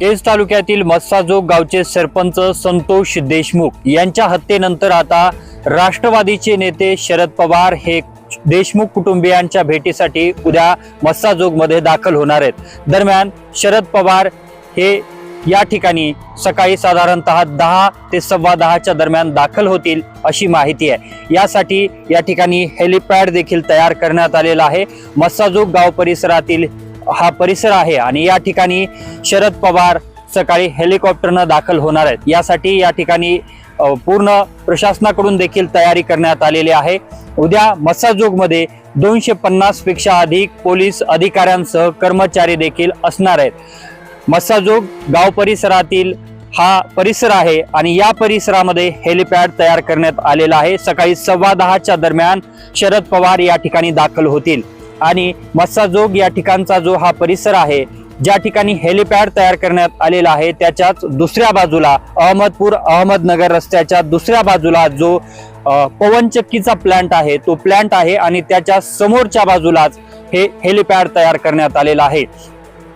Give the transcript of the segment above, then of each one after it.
केज तालुक्यातील मस्साजोग गावचे सरपंच संतोष देशमुख यांच्या हत्येनंतर आता राष्ट्रवादीचे नेते शरद पवार हे देशमुख कुटुंबियांच्या भेटीसाठी उद्या मस्साजोगमध्ये दाखल होणार आहेत. दरम्यान शरद पवार हे या ठिकाणी सकाळी साधारणतः दहा ते सव्वा दहाच्या दरम्यान दाखल होतील अशी माहिती आहे. यासाठी या ठिकाणी हेलिपॅड देखील तयार करण्यात आलेला आहे. मस्साजोग गाव परिसरातील हा परिसर आहे आणि या ठिकाणी शरद पवार सकाळी हेलिकॉप्टरनं दाखल होणार आहेत. यासाठी या ठिकाणी पूर्ण प्रशासनाकडून देखील तयारी करण्यात आलेली आहे. उद्या मसाजोगमध्ये दोनशे पन्नासपेक्षा अधिक पोलीस अधिकाऱ्यांसह कर्मचारी देखील असणार आहेत. मस्साजोग गाव परिसरातील हा परिसर आहे आणि या परिसरामध्ये हेलिपॅड तयार करण्यात आलेला आहे. सकाळी सव्वा दहाच्या दरम्यान शरद पवार या ठिकाणी दाखल होतील. आणि मत्साजोग या ठिकाणचा जो हा परिसर आहे ज्या ठिकाणी हेलिपॅड तयार करण्यात आलेला आहे त्याच्याच दुसऱ्या बाजूला अहमदपूर अहमदनगर रस्त्याच्या दुसऱ्या बाजूला जो पवनचक्कीचा प्लांट आहे तो प्लांट आहे आणि त्याच्या समोरच्या बाजूलाच हे हेलिपॅड तयार करण्यात आलेला आहे.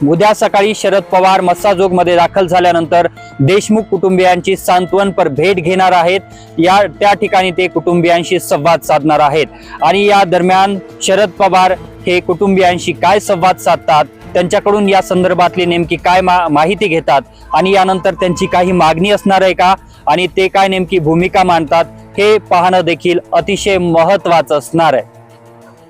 उद्या सकाळी शरद पवार मस्साजोगमध्ये दाखल झाल्यानंतर देशमुख कुटुंबियांची सांत्वनपर भेट घेणार आहेत. या त्या ठिकाणी ते कुटुंबियांशी संवाद साधणार आहेत. आणि या दरम्यान शरद पवार हे कुटुंबियांशी काय संवाद साधतात त्यांच्याकडून या संदर्भातली नेमकी काय मा माहिती घेतात आणि यानंतर त्यांची काही मागणी असणार आहे का आणि ते काय नेमकी भूमिका मांडतात हे पाहणं देखील अतिशय महत्त्वाचं असणार आहे.